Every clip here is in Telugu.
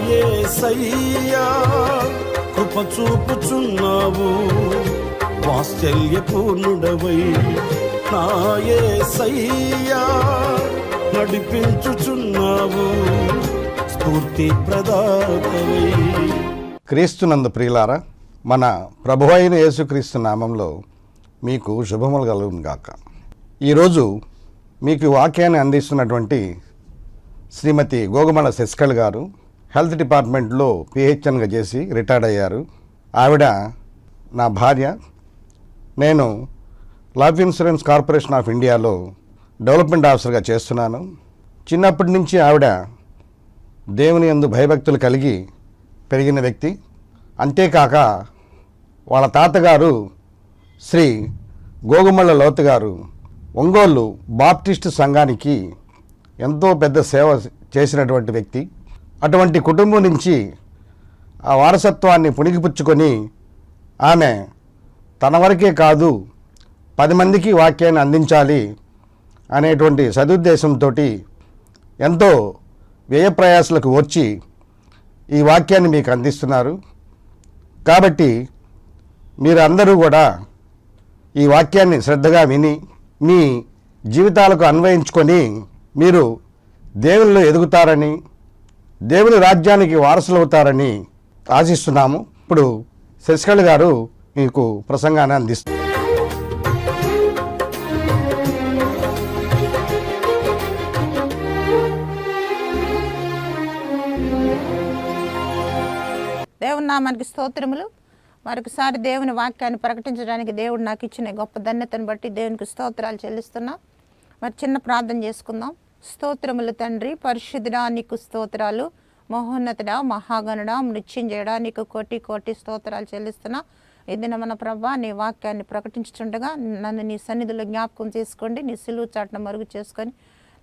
నాయే సయ్యా కృప చూపుచున్నావు. వాత్సల్యపూర్ణుడవై నాయే సయ్యా నడిపించుచున్నావు. స్ఫూర్తి ప్రదాతవై. క్రీస్తునందు ప్రియులారా మన ప్రభు అయిన యేసుక్రీస్తు నామంలో మీకు శుభములు కలుగును గాక. ఈరోజు మీకు వాక్యాన్ని అందిస్తున్నటువంటి శ్రీమతి గోగుమల శశికళ్ గారు హెల్త్ డిపార్ట్మెంట్లో పిహెచ్ఎన్గా చేసి రిటైర్డ్ అయ్యారు. ఆవిడ నా భార్య. నేను లైఫ్ ఇన్సూరెన్స్ కార్పొరేషన్ ఆఫ్ ఇండియాలో డెవలప్మెంట్ ఆఫీసర్గా చేస్తున్నాను. చిన్నప్పటి నుంచి ఆవిడ దేవుని యందు భయభక్తులు కలిగి పెరిగిన వ్యక్తి. అంతేకాక వాళ్ళ తాతగారు శ్రీ గోగుమల్ల లోతు గారు ఒంగోలు బాప్టిస్ట్ సంఘానికి ఎంతో పెద్ద సేవ చేసినటువంటి వ్యక్తి. అటువంటి కుటుంబం నుంచి ఆ వారసత్వాన్ని పుణికిపుచ్చుకొని ఆమె తన వరకే కాదు పది మందికి వాక్యాన్ని అందించాలి అనేటువంటి సదుద్దేశంతో ఎంతో వ్యయప్రయాసలకు వచ్చి ఈ వాక్యాన్ని మీకు అందిస్తున్నారు. కాబట్టి మీరు అందరూ కూడా ఈ వాక్యాన్ని శ్రద్ధగా విని మీ జీవితాలకు అన్వయించుకొని మీరు దేవుల్లో ఎదుగుతారని దేవుని రాజ్యానికి వారసులవుతారని ఆశిస్తున్నాము. ఇప్పుడు శశికళ గారు మీకు ప్రసంగాన్ని అందిస్తారు. దేవుని నామానికి స్తోత్రములు. మరొకసారి దేవుని వాక్యాన్ని ప్రకటించడానికి దేవుడు నాకు ఇచ్చిన గొప్ప ధన్యతను బట్టి దేవునికి స్తోత్రాలు చెల్లిస్తున్నాం. మరి చిన్న ప్రార్థన చేసుకుందాం. స్తోత్రములు తండ్రి. పరిశుద్ధుడా నీకు స్తోత్రాలు. మహోన్నతుడా మహాగణుడా చేయడా నీకు కోటి కోటి స్తోత్రాలు చెల్లిస్తున్నా. ఇది మన ప్రభా నీ వాక్యాన్ని ప్రకటించుచుండగా నన్ను నీ సన్నిధిలో జ్ఞాపకం చేసుకోండి. నీ సిలువు చాటున మరుగు చేసుకొని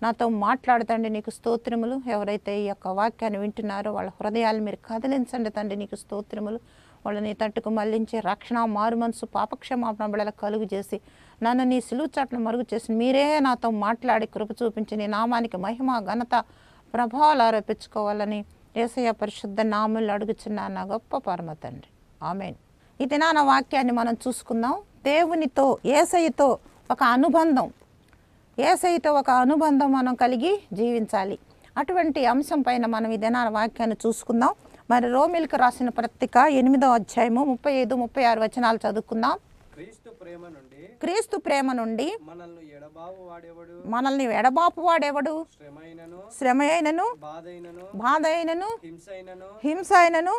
నాతో మాట్లాడతండి. నీకు స్తోత్రములు. ఎవరైతే ఈ యొక్క వాక్యాన్ని వింటున్నారో వాళ్ళ హృదయాలు మీరు కదిలించండి తండ్రి. నీకు స్తోత్రములు. వాళ్ళని తట్టుకు మళ్ళించి రక్షణ మారు మనసు పాపక్షమాపణ బిడల కలుగు చేసి నన్ను నీ సిలువు చాట్ల మరుగు చేసి మీరే నాతో మాట్లాడి కృప చూపించి నీ నామానికి మహిమ ఘనత ప్రభావాలు ఆరోపించుకోవాలని ఏసయ్య పరిశుద్ధ నాములు అడుగుచున్నా నా గొప్ప పరమ తండ్రి. ఆమెన్. ఈ దినాన వాక్యాన్ని మనం చూసుకుందాం. దేవునితో ఏసయ్యతో ఒక అనుబంధం. ఏసైతో ఒక అనుబంధం మనం కలిగి జీవించాలి. అటువంటి అంశం పైన మనం ఈ దినాల వాక్యాన్ని చూసుకుందాం. మరి రోమిల్కి రాసిన పత్రిక ఎనిమిదో అధ్యాయము ముప్పై ఐదు ముప్పై ఆరు వచనాలు చదువుకుందాం. క్రీస్తు ప్రేమ క్రీస్తు ప్రేమ నుండి మనల్ని ఎడబావు వాడెవడు? మనల్ని ఎడబాపు వాడెవడు? శ్రమ అయినను బాధైనను బాధ అయినను హింసైనను హింస అయినను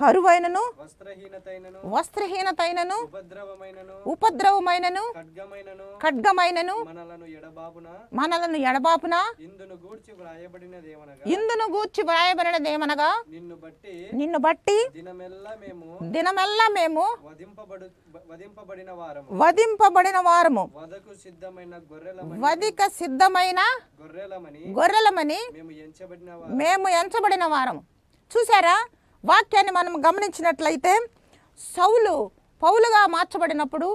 కరువైనను వస్త్రహీనతైనను వస్త్రహీనతైనను ఉపద్రవమైనను ఖడ్గమైనను మనలను ఎడబాపున ఇందును గూర్చి వ్రాయబడినదేమనగా నిన్ను బట్టి నిన్ను బట్టి దినమెల్లా మేము దినమెల్లా మేము వధింపబడు వధింపబడిన వారము. వధింపబడిన వారము. వదకు సిద్ధమైన గొర్రెలమని వధిక సిద్ధమైన గొర్రెలమని మేము ఎంచబడిన మేము ఎంచబడిన వారం చూసారా వాక్యాన్ని మనం గమనించినట్లయితే సౌలు పౌలుగా మార్చబడినప్పుడు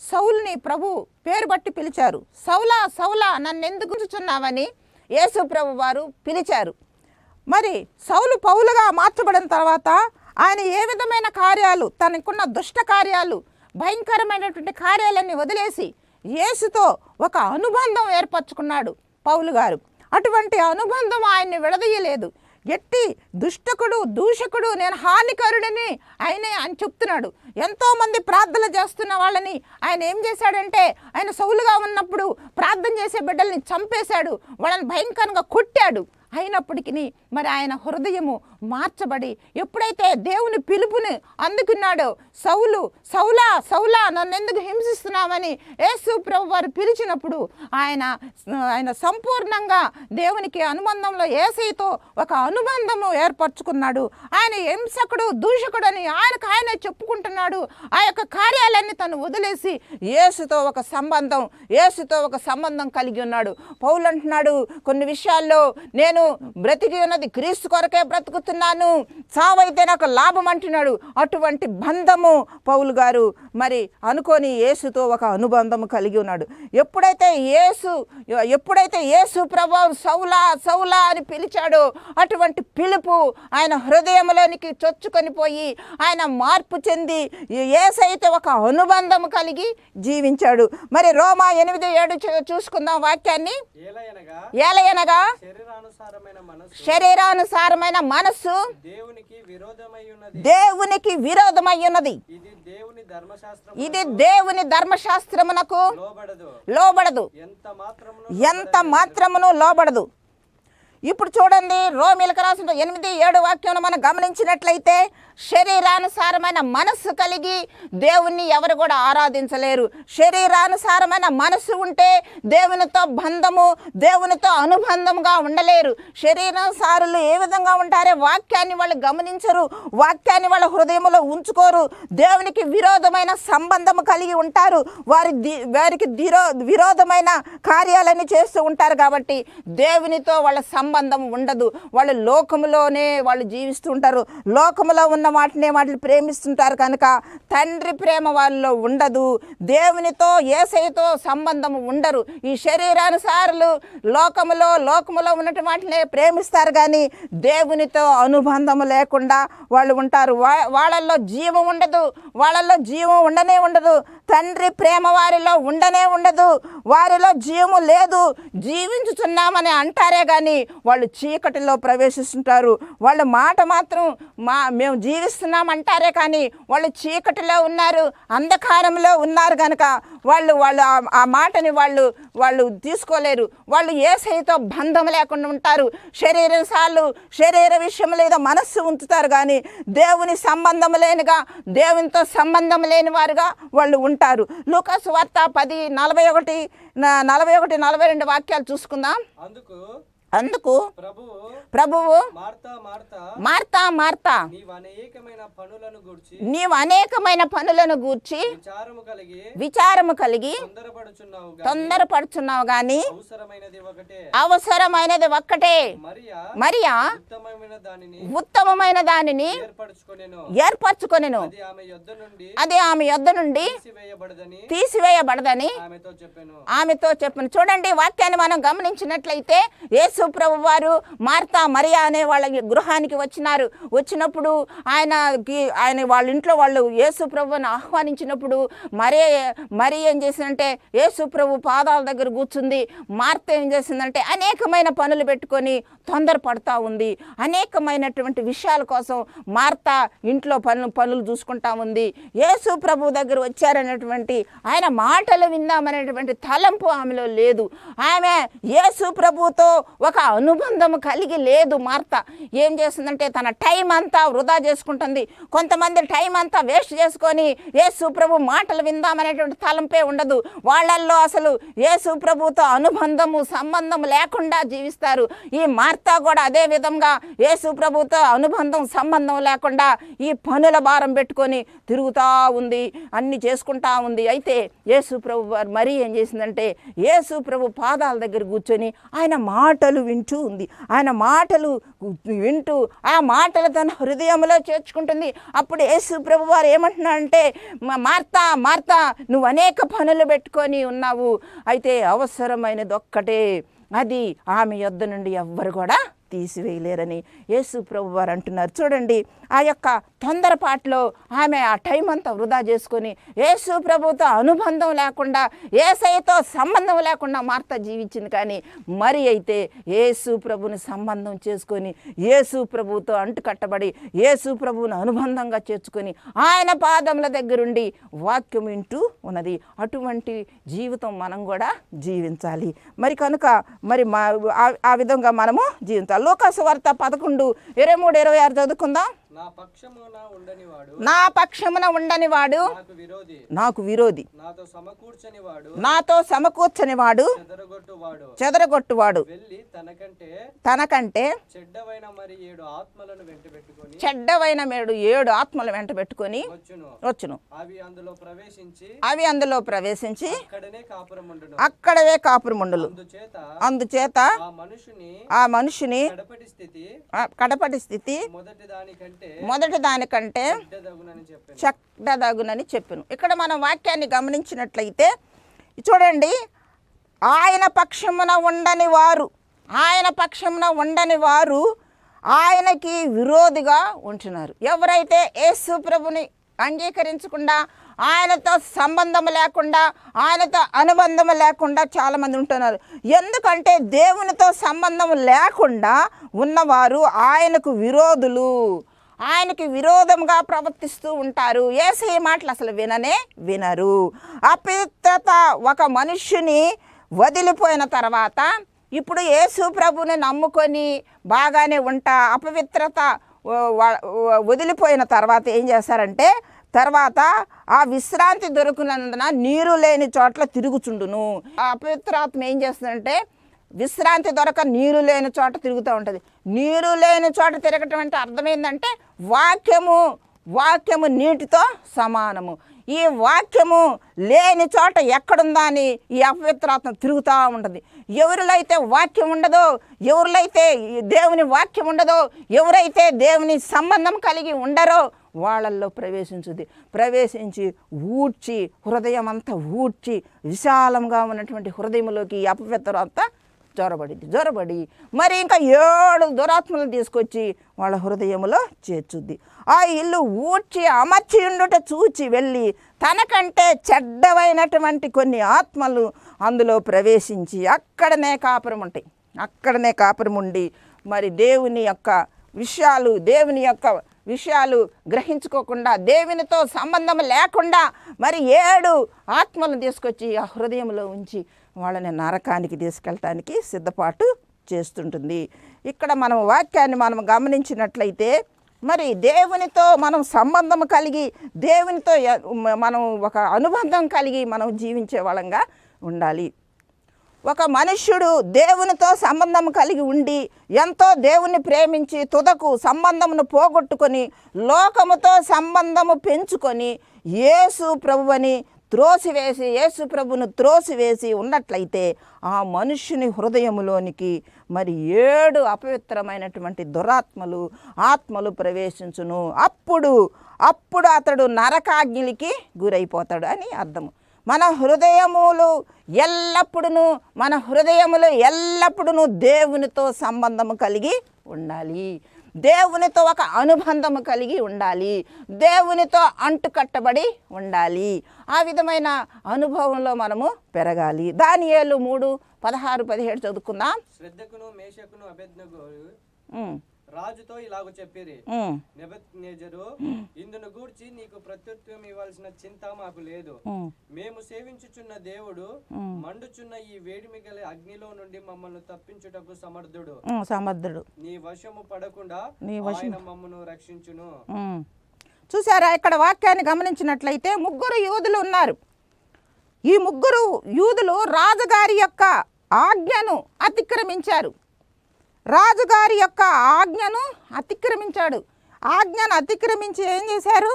సౌలుని ప్రభు పేరు బట్టి పిలిచారు. సౌలా సౌలా నన్ను ఎందుకు ఉంచుచున్నావని యేసు ప్రభు వారు పిలిచారు. మరి సౌలు పౌలుగా మార్చబడిన తర్వాత ఆయన ఏ విధమైన కార్యాలు తనకున్న దుష్ట కార్యాలు భయంకరమైనటువంటి కార్యాలన్నీ వదిలేసి యేసుతో ఒక అనుబంధం ఏర్పరచుకున్నాడు పౌలు గారు. అటువంటి అనుబంధం ఆయన్ని విడదీయలేదు. ఎట్టి దుష్టకుడు దూషకుడు నేను హానికరుడని ఆయనే ఆయన చెప్తున్నాడు. ఎంతోమంది ప్రార్థన చేస్తున్న వాళ్ళని ఆయన ఏం చేశాడంటే ఆయన సౌలుగా ఉన్నప్పుడు ప్రార్థన చేసే బిడ్డల్ని చంపేశాడు. వాళ్ళని భయంకరంగా కొట్టాడు. అయినప్పటికీ మరి ఆయన హృదయము మార్చబడి ఎప్పుడైతే దేవుని పిలుపుని అందుకున్నాడో సౌలు సౌలా సౌలా నన్ను ఎందుకు హింసిస్తున్నామని యేసు ప్రభు వారు పిలిచినప్పుడు ఆయన ఆయన సంపూర్ణంగా దేవునికి అనుబంధంలో ఏసైతో ఒక అనుబంధము ఏర్పరచుకున్నాడు. ఆయన హింసకుడు దూషకుడు అని ఆయనకు ఆయన చెప్పుకుంటున్నాడు. ఆ యొక్క కార్యాలన్నీ తను వదిలేసి యేసుతో ఒక సంబంధం యేసుతో ఒక సంబంధం కలిగి ఉన్నాడు. పౌలు అంటున్నాడు కొన్ని విషయాల్లో నేను బ్రతికి ఉన్నది క్రీస్తు కొరకే బ్రతుకుతున్నాను చావైతే నాకు లాభం అంటున్నాడు. అటువంటి బంధము పౌలు గారు మరి అనుకొని యేసుతో ఒక అనుబంధం కలిగి ఉన్నాడు. ఎప్పుడైతే యేసు ఎప్పుడైతే యేసు ప్రభావం సౌలా సౌలా అని పిలిచాడో అటువంటి పిలుపు ఆయన హృదయంలోనికి చొచ్చుకొని పోయి ఆయన మార్పు చెంది ఏసైతే ఒక అనుబంధం కలిగి జీవించాడు. మరి రోమా ఎనిమిది ఏడు చూసుకుందాం వాక్యాన్ని. ఏలయనగా శరీరానుసారమైన మనస్సు. మనస్సు దేవునికి విరోధమై ఉన్నది. ఇది దేవుని ధర్మశాస్త్రమునకు లోబడదు. ఎంత మాత్రమును లోబడదు. ఇప్పుడు చూడండి రోమిలకు రాసిన ఎనిమిది ఏడు వాక్యం మనం గమనించినట్లయితే శరీరానుసారమైన మనస్సు కలిగి దేవుణ్ణి ఎవరు కూడా ఆరాధించలేరు. శరీరానుసారమైన మనస్సు ఉంటే దేవునితో బంధము దేవునితో అనుబంధంగా ఉండలేరు. శరీరానుసారులు ఏ విధంగా ఉంటారే వాక్యాన్ని వాళ్ళు గమనించరు వాక్యాన్ని వాళ్ళ హృదయంలో ఉంచుకోరు దేవునికి విరోధమైన సంబంధం కలిగి ఉంటారు వారి వారికి దిరో విరోధమైన కార్యాలన్నీ చేస్తూ ఉంటారు కాబట్టి దేవునితో వాళ్ళ సంబంధం ఉండదు. వాళ్ళు లోకములోనే వాళ్ళు జీవిస్తుంటారు. లోకంలో లోకములో ఉన్న వాటినే వాటిని ప్రేమిస్తుంటారు కనుక తండ్రి ప్రేమ వాళ్ళలో ఉండదు. దేవునితో ఏసైతో సంబంధం ఉండరు. ఈ శరీరానుసారులు లోకములో లోకములో ఉన్నటువంటి వాటినే ప్రేమిస్తారు కానీ దేవునితో అనుబంధం లేకుండా వాళ్ళు ఉంటారు. వా- వాళ్ళల్లో జీవం ఉండదు. వాళ్ళల్లో జీవం ఉండనే ఉండదు. తండ్రి ప్రేమ వారిలో ఉండనే ఉండదు. వారిలో జీవము లేదు. జీవించుతున్నామని అంటారే కానీ వాళ్ళు చీకటిలో ప్రవేశిస్తుంటారు. వాళ్ళ మాట మాత్రం మా మేము జీవిస్తున్నాం అంటారే కానీ వాళ్ళు చీకటిలో ఉన్నారు అంధకారంలో ఉన్నారు కనుక వాళ్ళు వాళ్ళు ఆ- మాటని వాళ్ళు వాళ్ళు తీసుకోలేరు. వాళ్ళు ఏసైతో బంధం లేకుండా ఉంటారు. శరీరం సార్లు శరీర విషయం లేదా మనస్సు ఉంచుతారు కానీ దేవుని సంబంధం లేనిగా దేవునితో సంబంధం లేని వారుగా వాళ్ళు ఉంటారు. లూకాసు వార్త పది నలభై ఒకటి నలభై ఒకటి నలభై రెండు వాక్యాలు చూసుకుందాం. అందుకు అందుకు? ప్రభువు? Martha Martha. నీవు అనేకమైన పనులను గూర్చి విచారము కలిగి తొందరపడుచున్నావు గాని అవసరమైనది ఒక్కటే. మరియా ఉత్తమమైన దానిని ఏర్పరచుకొనెను. ఏర్పరచుకొనెను. అది ఆమె యొద్ద నుండి తీసివేయబడదని తీసివేయబడదని ఆమెతో చెప్పాను. ఆమెతో చెప్పిన. చూడండి వాక్యాన్ని మనం గమనించినట్లయితే యేసు ప్రభు వారు మార్తా మరియా అనే వాళ్ళ గృహానికి వచ్చినారు. వచ్చినప్పుడు ఆయనకి ఆయన వాళ్ళ ఇంట్లో వాళ్ళు యేసు ప్రభుని ఆహ్వానించినప్పుడు మరే మరి ఏం చేసిందంటే యేసు ప్రభు పాదాల దగ్గర కూర్చుంది. మార్త ఏం చేసిందంటే అనేకమైన పనులు పెట్టుకొని తొందరపడతా ఉంది. అనేకమైనటువంటి విషయాల కోసం మార్త ఇంట్లో పనులు పనులు చూసుకుంటా ఉంది. యేసు ప్రభు దగ్గర వచ్చారనేటువంటి ఆయన మాటలు విందామనేటువంటి తలంపు ఆమెలో లేదు. ఆమె యేసు ప్రభుతో ఒక అనుబంధం కలిగి లేదు మార్త. ఏం చేస్తుందంటే తన టైం అంతా వృధా చేసుకుంటుంది. కొంతమంది టైం అంతా వేస్ట్ చేసుకొని యేసు ప్రభు మాటలు విందామనేటువంటి తలంపే ఉండదు. వాళ్ళల్లో అసలు యేసు ప్రభుతో అనుబంధము సంబంధం లేకుండా జీవిస్తారు. ఈ మార్త కూడా అదే విధంగా యేసు ప్రభుతో అనుబంధం సంబంధం లేకుండా ఈ పనుల భారం పెట్టుకొని తిరుగుతూ ఉంది అన్ని చేసుకుంటా ఉంది. అయితే యేసు ప్రభు మరీ ఏం చేసిందంటే యేసు ప్రభు పాదాల దగ్గర కూర్చొని ఆయన మాటలు వింటూ ఉంది. ఆయన మాటలు వింటూ ఆ మాటలు తన హృదయంలో చేర్చుకుంటుంది. అప్పుడు యేసు ప్రభు వారు ఏమంటున్నారంటే మార్తా మార్తా నువ్వు అనేక పనులు పెట్టుకొని ఉన్నావు. అయితే అవసరమైనది ఒక్కటే. అది ఆమె యొద్ద నుండి ఎవ్వరు కూడా తీసివేయలేరని యేసు ప్రభు వారు అంటున్నారు. చూడండి ఆ యొక్క తొందరపాట్లో ఆమె ఆ టైం అంతా వృధా చేసుకొని యేసు ప్రభుతో అనుబంధం లేకుండా ఏసైతో సంబంధం లేకుండా మార్త జీవించింది. కానీ మరి అయితే యేసు ప్రభుని సంబంధం చేసుకొని యేసు ప్రభుతో అంటుకట్టబడి యేసు ప్రభువును అనుబంధంగా చేర్చుకొని ఆయన పాదముల దగ్గరుండి వాక్యం వింటూ ఉన్నది. అటువంటి జీవితం మనం కూడా జీవించాలి. మరి కనుక మరి మా ఆ- ఆ విధంగా మనము జీవించాలి. లూకాసు వార్త పదకొండు ఇరవై మూడు ఇరవై ఆరు చదువుకుందాం. నా పక్షమున ఉండని వాడు నా పక్షమున ఉండని వాడు నాకు విరోధి. నాతో సమకూర్చని వాడు చెదరగొట్టువాడు. తనకంటే తనకంటే చెడ్డవైన మేడు ఏడు ఆత్మలు వెంట పెట్టుకొని వచ్చును. అవి అందులో ప్రవేశించి అక్కడవే కాపురముండులు. అందుచేత ఆ మనుషుని ఆ మనిషిని కడపటి స్థితి ఆ కడపటి స్థితి మొదటి దానికంటే మొదటి దానికంటే చక్కదగునని చెప్పాను. ఇక్కడ మనం వాక్యాన్ని గమనించినట్లయితే చూడండి ఆయన పక్షమున ఉండని వారు ఆయన పక్షమున ఉండని వారు ఆయనకి విరోధిగా ఉంటున్నారు. ఎవరైతే యేసు ప్రభుని అంగీకరించకుండా ఆయనతో సంబంధం లేకుండా ఆయనతో అనుబంధం లేకుండా చాలామంది ఉంటున్నారు. ఎందుకంటే దేవునితో సంబంధం లేకుండా ఉన్నవారు ఆయనకు విరోధులు. ఆయనకి విరోధంగా ప్రవర్తిస్తూ ఉంటారు. ఏసే మాటలు అసలు విననే వినరు. అపవిత్రత ఒక మనుష్యుని వదిలిపోయిన తర్వాత ఇప్పుడు యేసు ప్రభుని నమ్ముకొని బాగానే ఉంటా అపవిత్రత వదిలిపోయిన తర్వాత ఏం చేస్తారంటే తర్వాత ఆ విశ్రాంతి దొరికినందున నీరు లేని చోట్ల తిరుగుచుండును. ఆ అపవిత్రాత్మ ఏం చేస్తుందంటే విశ్రాంతి దొరక నీరు లేని చోట తిరుగుతూ ఉంటుంది. నీరు లేని చోట తిరగటం అంటే అర్థం ఏంటంటే వాక్యము వాక్యము నీటితో సమానము. ఈ వాక్యము లేని చోట ఎక్కడుందా అని ఈ అపవిత్రాత్మ తిరుగుతూ ఉంటుంది. ఎవరిలో అయితే వాక్యం ఉండదో ఎవరిలో అయితే దేవుని వాక్యం ఉండదో ఎవరైతే దేవుని సంబంధం కలిగి ఉండరో వాళ్ళల్లో ప్రవేశించుద్ది ప్రవేశించి ఊడ్చి హృదయం అంతా ఊడ్చి విశాలంగా ఉన్నటువంటి హృదయంలోకి ఈ అపవిత్రత జ్వరబడింది జ్వరబడి మరి ఇంకా ఏడు దురాత్మలు తీసుకొచ్చి వాళ్ళ హృదయంలో చేర్చుద్ది. ఆ ఇల్లు ఊడ్చి అమర్చి ఉండుట చూచి వెళ్ళి తనకంటే చెడ్డవైనటువంటి కొన్ని ఆత్మలు అందులో ప్రవేశించి అక్కడనే కాపురం ఉంటాయి. అక్కడనే కాపురం ఉండి మరి దేవుని యొక్క విషయాలు దేవుని యొక్క విషయాలు గ్రహించుకోకుండా దేవునితో సంబంధం లేకుండా మరి ఏడు ఆత్మలను తీసుకొచ్చి ఆ హృదయంలో ఉంచి వాళ్ళని నరకానికి తీసుకెళ్ళటానికి సిద్ధపాటు చేస్తుంటుంది. ఇక్కడ మనం వాక్యాన్ని మనం గమనించినట్లయితే మరి దేవునితో మనం సంబంధం కలిగి దేవునితో మనం ఒక అనుబంధం కలిగి మనం జీవించే వాళ్ళంగా ఉండాలి. ఒక మనుష్యుడు దేవునితో సంబంధం కలిగి ఉండి ఎంతో దేవుని ప్రేమించి తుదకు సంబంధమును పోగొట్టుకొని లోకముతో సంబంధము పెంచుకొని యేసు ప్రభువని త్రోసివేసి యేసుప్రభును త్రోసివేసి ఉన్నట్లయితే ఆ మనుష్యుని హృదయములోనికి మరి ఏడు అపవిత్రమైనటువంటి దురాత్మలు ఆత్మలు ప్రవేశించును. అప్పుడు అప్పుడు అతడు నరకాగ్నికి గురైపోతాడు అని అర్థము. మన హృదయములు ఎల్లప్పుడూ మన హృదయములు ఎల్లప్పుడూ దేవునితో సంబంధము కలిగి ఉండాలి. దేవునితో ఒక అనుబంధము కలిగి ఉండాలి. దేవునితో అంటుకట్టబడి ఉండాలి. ఆ విధమైన అనుభవంలో మనము పెరగాలి. దానియేలు మూడు పదహారు పదిహేడు చదువుకుందాం. శ్రద్ధకును మేషకును రాజుతో ఇలాగ చెప్పిరి. నెబద్నేజరు ఇందును గూర్చి నీకు ప్రత్యుత్తరం ఇవ్వాల్సిన చింత మాకు లేదు. మేము సేవించుచున్న దేవుడు మండుచున్న ఈ వేడిమి గల అగ్నిలో నుండి మమ్మల్ని తప్పించుటకు సమర్థుడు. సమర్థుడు. నీ వశము పడకుండా నీ ఆయన మమ్మను రక్షించును. చూసారా ఇక్కడ వాక్యాన్ని గమనించినట్లయితే ముగ్గురు యూదులు ఉన్నారు. ఈ ముగ్గురు యూదులు రాజుగారి యొక్క ఆజ్ఞను అతిక్రమించారు. రాజుగారి యొక్క ఆజ్ఞను అతిక్రమించాడు. ఆజ్ఞను అతిక్రమించి ఏం చేశారు?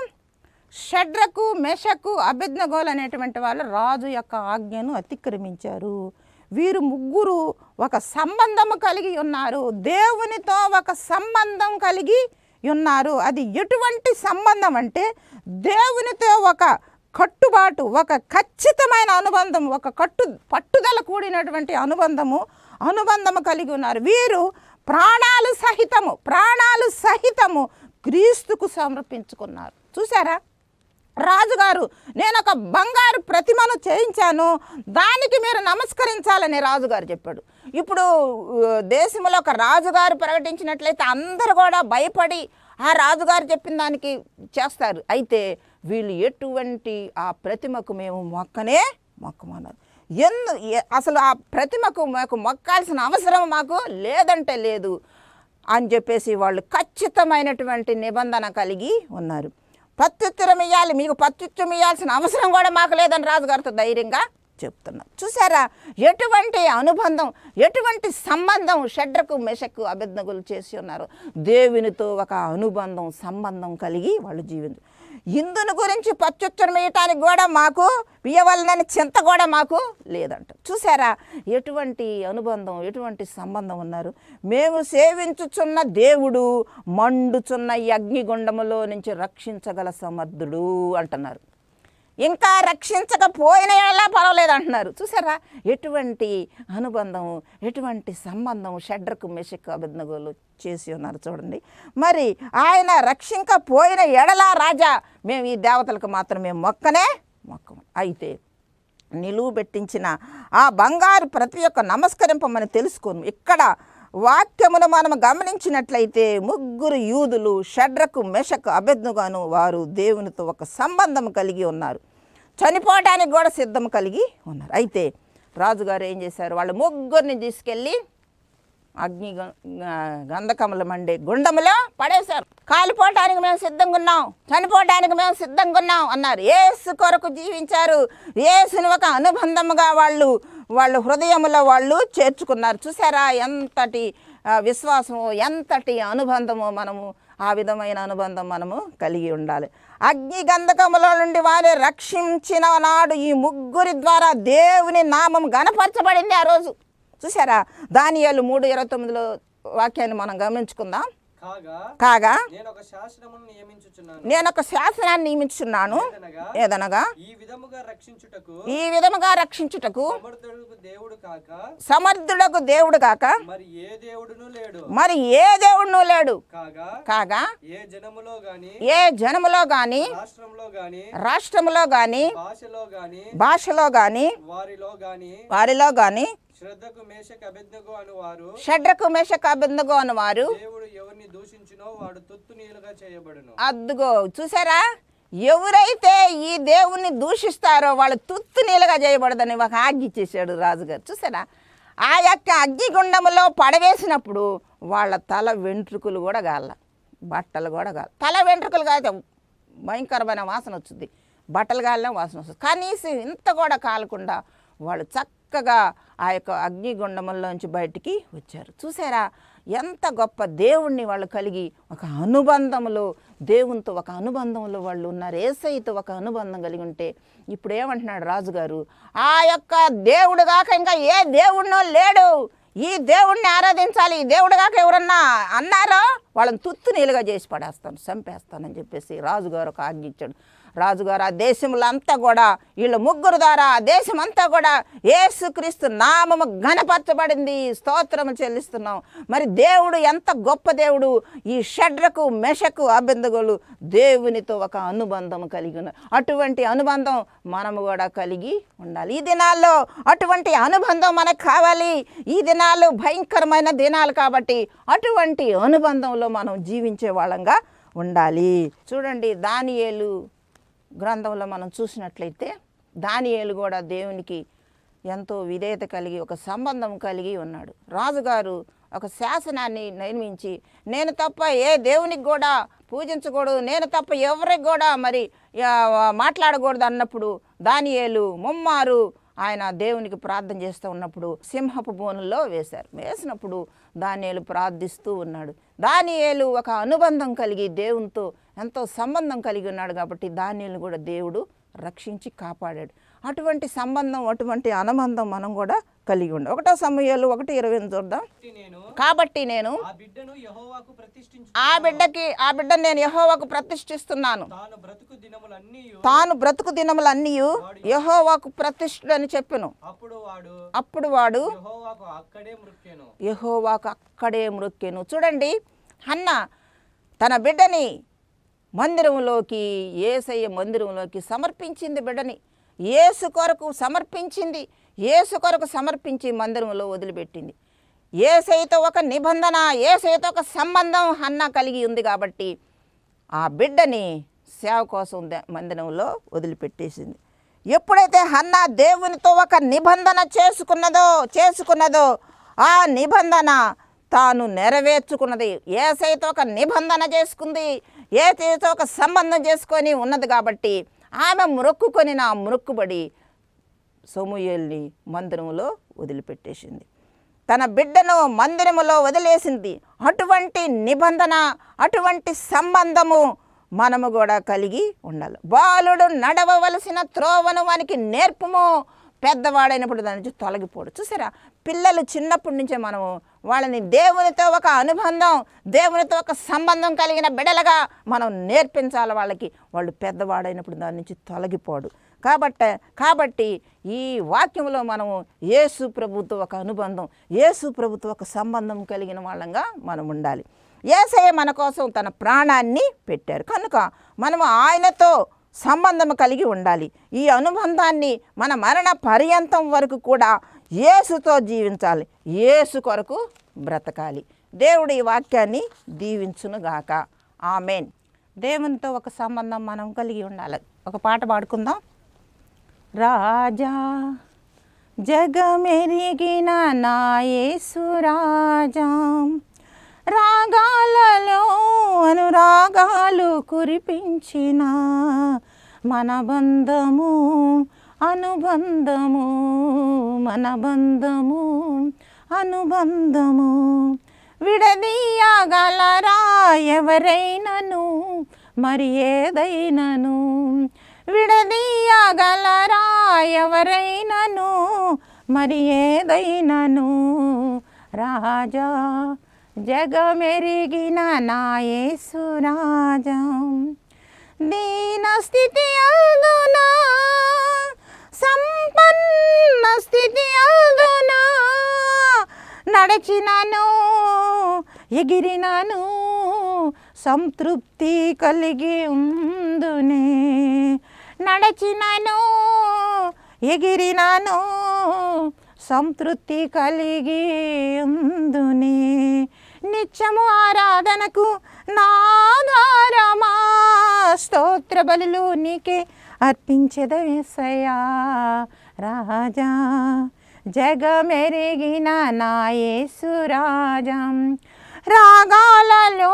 షడ్రకు మెషకు అభిజ్ఞగోలు అనేటువంటి వాళ్ళు రాజు యొక్క ఆజ్ఞను అతిక్రమించారు. వీరు ముగ్గురు ఒక సంబంధము కలిగి ఉన్నారు. దేవునితో ఒక సంబంధం కలిగి ఉన్నారు. అది ఎటువంటి సంబంధం అంటే దేవునితో ఒక కట్టుబాటు ఒక ఖచ్చితమైన అనుబంధం ఒక కట్టు పట్టుదల కూడినటువంటి అనుబంధము అనుబంధము కలిగి ఉన్నారు. వీరు ప్రాణాలు సహితము ప్రాణాలు సహితము క్రీస్తుకు సమర్పించుకున్నారు. చూసారా రాజుగారు నేను ఒక బంగారు ప్రతిమను చేయించాను దానికి మీరు నమస్కరించాలని రాజుగారు చెప్పాడు. ఇప్పుడు దేశంలో ఒక రాజుగారు ప్రకటించినట్లయితే అందరూ కూడా భయపడి ఆ రాజుగారు చెప్పిన దానికి చేస్తారు. అయితే వీళ్ళు ఎటువంటి ఆ ప్రతిమకు మేము మొక్కనే మొక్కమన్నారు ఎందు అసలు ఆ ప్రతిమకు మాకు మొక్కాల్సిన అవసరం మాకు లేదంటే లేదు అని చెప్పేసి వాళ్ళు ఖచ్చితమైనటువంటి నిబంధన కలిగి ఉన్నారు. ప్రత్యుత్తరం ఇవ్వాలి మీకు ప్రత్యుత్తరం ఇవ్వాల్సిన అవసరం కూడా మాకు లేదని రాజుగారితో ధైర్యంగా చెప్తున్నారు చూసారా? ఎటువంటి అనుబంధం ఎటువంటి సంబంధం షడ్రకు మెషకు అభిజ్ఞగులు చేసి ఉన్నారు? దేవునితో ఒక అనుబంధం సంబంధం కలిగి వాళ్ళు జీవించారు ఇందుని గురించి ప్రత్యుత్తరం వేయటానికి కూడా మాకు ఇవ్వవలనని చింత కూడా మాకు లేదంట. చూసారా? ఎటువంటి అనుబంధం ఎటువంటి సంబంధం ఉన్నారు? మేము సేవించుచున్న దేవుడు మండుచున్న ఈ అగ్నిగుండములో నుంచి రక్షించగల సమర్థుడు అంటున్నారు. ఇంకా రక్షించకపోయిన ఎలా పర్వాలేదు అంటున్నారు. చూసారా? ఎటువంటి అనుబంధం ఎటువంటి సంబంధం షడ్రకు మెషక్ అభిజ్ఞగోలు చేసి ఉన్నారు చూడండి. మరి ఆయన రక్షించకపోయిన ఎడలా రాజా మేము ఈ దేవతలకు మాత్రమే మొక్కనే మొక్కము అయితే నిలువు పెట్టించిన ఆ బంగారు ప్రతి ఒక్క నమస్కరింపమని తెలుసుకోను ఇక్కడ వాక్యమును మనం గమనించినట్లయితే ముగ్గురు యూదులు షడ్రకు మెషకు అభెజ్ఞగాను వారు దేవునితో ఒక సంబంధం కలిగి ఉన్నారు. చనిపోవడానికి కూడా సిద్ధం కలిగి ఉన్నారు. అయితే రాజుగారు ఏం చేశారు? వాళ్ళ ముగ్గురిని తీసుకెళ్ళి అగ్ని గ- గంధకముల మండే గుండములో పడేశారు. కాలిపోవటానికి మేము సిద్ధంగా ఉన్నాం. చనిపోవటానికి మేము సిద్ధంగా ఉన్నాం అన్నారు. ఏసు కొరకు జీవించారు. ఏసుని ఒక అనుబంధముగా వాళ్ళు వాళ్ళు హృదయములో వాళ్ళు చేర్చుకున్నారు. చూసారా ఎంతటి విశ్వాసము ఎంతటి అనుబంధము మనము ఆ విధమైన అనుబంధం మనము కలిగి ఉండాలి. అగ్ని గంధకముల నుండి వారిని రక్షించిన నాడు ఈ ముగ్గురి ద్వారా దేవుని నామం గనపరచబడింది ఆ రోజు. చూసారా దానియాలు మూడు ఇరవై తొమ్మిదిలో వాక్యాన్ని మనం గమనించుకుందాం. కాగా నేను ఒక నియమించుచున్నాను. శాసనాన్ని నియమించున్నాను ఏదనగా ఈ విధముగా రక్షించుటకు ఈ విధముగా రక్షించుటకు సమర్థుడు దేవుడు కాక సమర్థుడకు దేవుడు కాక మరి ఏ దేవుడును లేడు. మరి ఏ దేవుడును లేడు. కాగా కాగా ఏ జనములో గాని ఏ జనములో గాని రాష్ట్రంలో గాని రాష్ట్రములో గాని భాషలో గాని భాషలో గాని వారిలో గాని వారిలో గాని శ్రద్ధకు మేషకు అభిజ్ఞకు అను వారు షడ్రకు మేషకు అబిందగో అని వారు దేవుడు ఎవరిని దూషించినో వాడు తుత్తు నీలుగా చేయబడును. అద్దుగో చూసారా? ఎవరైతే ఈ దేవుణ్ణి దూషిస్తారో వాళ్ళు తుత్తు నీలుగా చేయబడదని ఒక ఆజ్ఞ ఇచ్చేసాడు రాజుగారు. చూసారా? ఆ యొక్క అగ్నిగుండములో పడవేసినప్పుడు వాళ్ళ తల వెంట్రుకలు కూడా గాల బట్టలు కూడా గాల. తల వెంట్రుకలు కాదు భయంకరమైన వాసన వచ్చింది బట్టలు గాలిన వాసన వస్తుంది. కనీసం ఇంత కూడా కాలకుండా వాళ్ళు చక్కగా ఆ యొక్క అగ్నిగుండముల్లోంచి బయటికి వచ్చారు. చూసారా? ఎంత గొప్ప దేవుణ్ణి వాళ్ళు కలిగి ఒక అనుబంధంలో దేవునితో ఒక అనుబంధంలో వాళ్ళు ఉన్నారు. ఏసైతో ఒక అనుబంధం కలిగి ఉంటే ఇప్పుడు ఏమంటున్నాడు రాజుగారు? ఆ యొక్క దేవుడు కాక ఇంకా ఏ దేవుడినో లేడు. ఈ దేవుణ్ణి ఆరాధించాలి ఈ దేవుడు కాక ఎవరన్నా అన్నారో వాళ్ళని తుత్తు నీలుగా చేసి పడేస్తాను చంపేస్తానని చెప్పేసి రాజుగారు ఒక ఆజ్ఞ ఇచ్చాడు. రాజుగారు ఆ దేశంలో అంతా కూడా వీళ్ళ ముగ్గురు ద్వారా ఆ దేశం అంతా కూడా ఏసుక్రీస్తు నామము ఘనపరచబడింది. స్తోత్రము చెల్లిస్తున్నాం. మరి దేవుడు ఎంత గొప్ప దేవుడు. ఈ షడ్రకు మెషకు అబిందగులు దేవునితో ఒక అనుబంధం కలిగి అటువంటి అనుబంధం మనము కూడా కలిగి ఉండాలి. ఈ దినాల్లో అటువంటి అనుబంధం మనకు కావాలి. ఈ దినాలు భయంకరమైన దినాలు కాబట్టి అటువంటి అనుబంధంలో మనం జీవించే వాళ్ళంగా ఉండాలి. చూడండి దానియేలు గ్రంథంలో మనం చూసినట్లయితే దానియేలు కూడా దేవునికి ఎంతో విధేయత కలిగి ఒక సంబంధం కలిగి ఉన్నాడు. రాజుగారు ఒక శాసనాన్ని నిర్మించి నేను తప్ప ఏ దేవునికి కూడా పూజించకూడదు నేను తప్ప ఎవరికి కూడా మరి మాట్లాడకూడదు అన్నప్పుడు దానియేలు ముమ్మారు ఆయన దేవునికి ప్రార్థన చేస్తూ ఉన్నప్పుడు సింహపు బోనుల్లో వేశారు. వేసినప్పుడు దానియేలు ప్రార్థిస్తూ ఉన్నాడు. దానియేలు ఒక అనుబంధం కలిగి దేవునితో ఎంతో సంబంధం కలిగి ఉన్నాడు కాబట్టి దానియేలు కూడా దేవుడు రక్షించి కాపాడాడు. అటువంటి సంబంధం అటువంటి అనుబంధం మనం కూడా కలిగి ఉండాలి ఒకటో సమయాలు ఒకటి ఇరవై చూద్దాం. కాబట్టి నేను ఆ బిడ్డకి ఆ బిడ్డను నేను యహోవాకు ప్రతిష్ఠిస్తున్నాను. తాను బ్రతుకు దినములన్నీ యహోవాకు ప్రతిష్ఠుడు అని చెప్పెను. అప్పుడు వాడు యహోవాకు అక్కడే మృక్కెను. చూడండి అన్న తన బిడ్డని మందిరంలోకి ఏసయ్య మందిరంలోకి సమర్పించింది బిడ్డని. ఏసు కొరకు సమర్పించింది. ఏసు కొరకు సమర్పించి మందిరంలో వదిలిపెట్టింది. ఏసైతో ఒక నిబంధన ఏసైతో ఒక సంబంధం అన్న కలిగి ఉంది కాబట్టి ఆ బిడ్డని సేవ కోసం మందిరంలో వదిలిపెట్టేసింది. ఎప్పుడైతే హన్న దేవునితో ఒక నిబంధన చేసుకున్నదో చేసుకున్నదో ఆ నిబంధన తాను నెరవేర్చుకున్నది. ఏసైతో ఒక నిబంధన చేసుకుంది. ఏసైతో ఒక సంబంధం చేసుకొని ఉన్నది కాబట్టి ఆమె మొక్కుకొని నా మొక్కుబడి సమూయేల్ని మందిరంలో వదిలిపెట్టేసింది. తన బిడ్డను మందిరములో వదిలేసింది. అటువంటి నిబంధన అటువంటి సంబంధము మనము కూడా కలిగి ఉండాలి. బాలుడు నడవవలసిన త్రోవను వానికి నేర్పము. పెద్దవాడైనప్పుడు దాని నుంచి తొలగిపోడు. చూసారా? పిల్లలు చిన్నప్పటి నుంచే మనము వాళ్ళని దేవునితో ఒక అనుబంధం దేవునితో ఒక సంబంధం కలిగిన బిడలుగా మనం నేర్పించాలి వాళ్ళకి. వాళ్ళు పెద్దవాడైనప్పుడు దాని నుంచి తొలగిపోడు. కాబట్టి కాబట్టి ఈ వాక్యంలో మనము యేసు ప్రభుతో ఒక అనుబంధం యేసు ప్రభుత్వ ఒక సంబంధం కలిగిన వాళ్ళంగా మనం ఉండాలి. ఏసయ్య మన కోసం తన ప్రాణాన్ని పెట్టారు. కనుక మనము ఆయనతో సంబంధం కలిగి ఉండాలి. ఈ అనుబంధాన్ని మన మరణ పర్యంతం వరకు కూడా యేసుతో జీవించాలి. యేసు కొరకు బ్రతకాలి. దేవుడు ఈ వాక్యాన్ని దీవించునుగాక. ఆమెన్. దేవునితో ఒక సంబంధం మనం కలిగి ఉండాలి. ఒక పాట పాడుకుందాం. రాజా జగమెరిగిన నాయేసు రాజా రాగాలలో అనురాగాలు కురిపించిన మన బంధము అనుబంధము మన బంధము అనుబంధము. విడదీయగలరా ఎవరైనను? మరి ఏదైనను? విడదీయగలరా ఎవరైనను? మరి ఏదైనను? రాజా జగమెరిగిన నాయసు రాజా. దీన స్థితి అందునా? సంపన్న స్థితి అల్దునా నడిచినను ఎగిరినను సంతృప్తి కలిగి ఉందునే. నడచినాను ఎగిరినాను సంతృప్తి కలిగి ఉందునే. నిత్యము ఆరాధనకు నాధారమా? స్తోత్ర బలులు నీకే అర్పించదవేసయ్యా రాజా. జగమెరిగిన నాయసురాజం రాగాలలో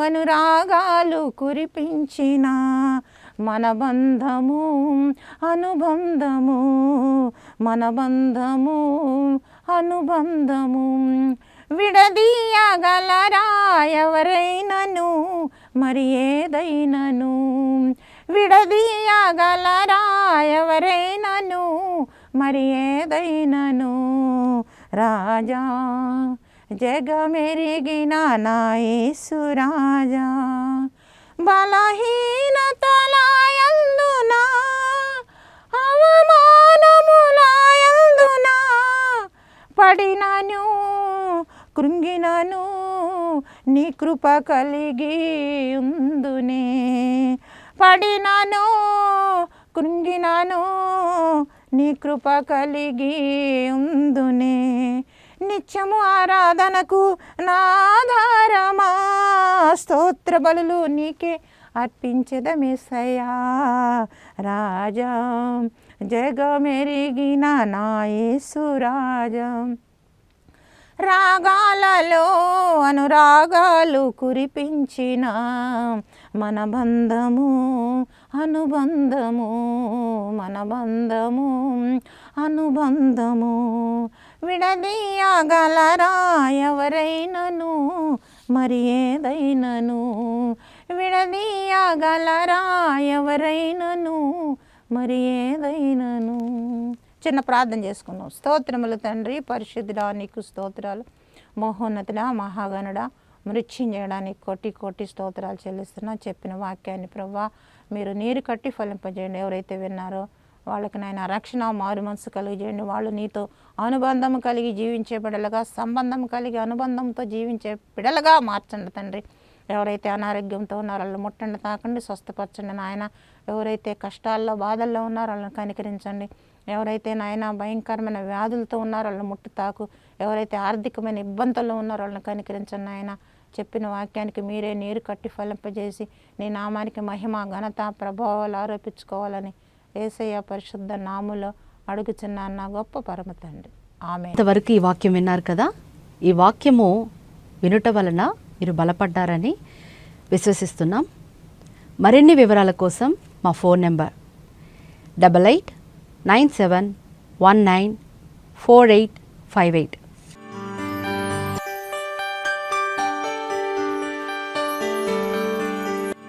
అనురాగాలు కురిపించిన మన బంధము అనుబంధము మన బంధము అనుబంధము. విడదీయగలరా ఎవరైనను మరి ఏదైనను? విడదీయగలరా ఎవరైనను మరి ఏదైనను? రాజా జగమెరిగిన నాయసు రాజా బలహీనతలాయందునా అవమానములాయందునా పడినను కృంగినను నీ కృప కలిగి ఉందునే. పడినాను కృంగినాను నీ కృప కలిగి ఉందునే. నిత్యము ఆరాధనకు నాధారమా? స్తోత్ర బలులు నీకే అర్పించదమేసయ్యా రాజం జగమెరిగిన నాయసు రాజం. రాగాలలో అనురాగాలు కురిపించిన మన బంధము అనుబంధము మన బంధము అనుబంధము. విడదీయగలరా ఎవరైనను? మరి ఏదైనను? విడదీయగలరా ఎవరైనను? మరి ఏదైనను? చిన్న ప్రార్థన చేసుకున్నాం స్తోత్రములు తండ్రి పరిశుద్ధుడా నీకు స్తోత్రాలు. మహాగణుడ మహాగణుడా మృత్యుంజయడానికి కోటి కోటి స్తోత్రాలు చెల్లిస్తున్నా. చెప్పిన వాక్యాన్ని ప్రభా మీరు నీరు కట్టి ఫలింపజేయండి. ఎవరైతే విన్నారో వాళ్ళకి నాయన రక్షణ మారు మనసు కలిగజేయండి. వాళ్ళు నీతో అనుబంధం కలిగి జీవించే బిడలుగా సంబంధం కలిగి అనుబంధంతో జీవించే బిడలుగా మార్చండి తండ్రి. ఎవరైతే అనారోగ్యంతో ఉన్నారో వాళ్ళని ముట్టండి తాకండి స్వస్థపరచండి నాయన. ఎవరైతే కష్టాల్లో బాధల్లో ఉన్నారో వాళ్ళని కనికరించండి. ఎవరైతే నాయన భయంకరమైన వ్యాధులతో ఉన్నారో వాళ్ళని ముట్టు తాకు. ఎవరైతే ఆర్థికమైన ఇబ్బందుల్లో ఉన్నారో వాళ్ళని కనికరించండి నాయన. చెప్పిన వాక్యానికి మీరే నీరు కట్టి ఫలింపజేసి నీ నామానికి మహిమ ఘనత ప్రభావాలు ఆరోపించుకోవాలని ఏసయ్య పరిశుద్ధ నాములో అడుగుచున్నాను నా గొప్ప పరమ తండ్రి. ఆమె ఇంతవరకు ఈ వాక్యం విన్నారు కదా? ఈ వాక్యము వినుట వలన మీరు బలపడ్డారని విశ్వసిస్తున్నాం. మరిన్ని వివరాల కోసం మా phone number double eight nine seven one nine four eight five eight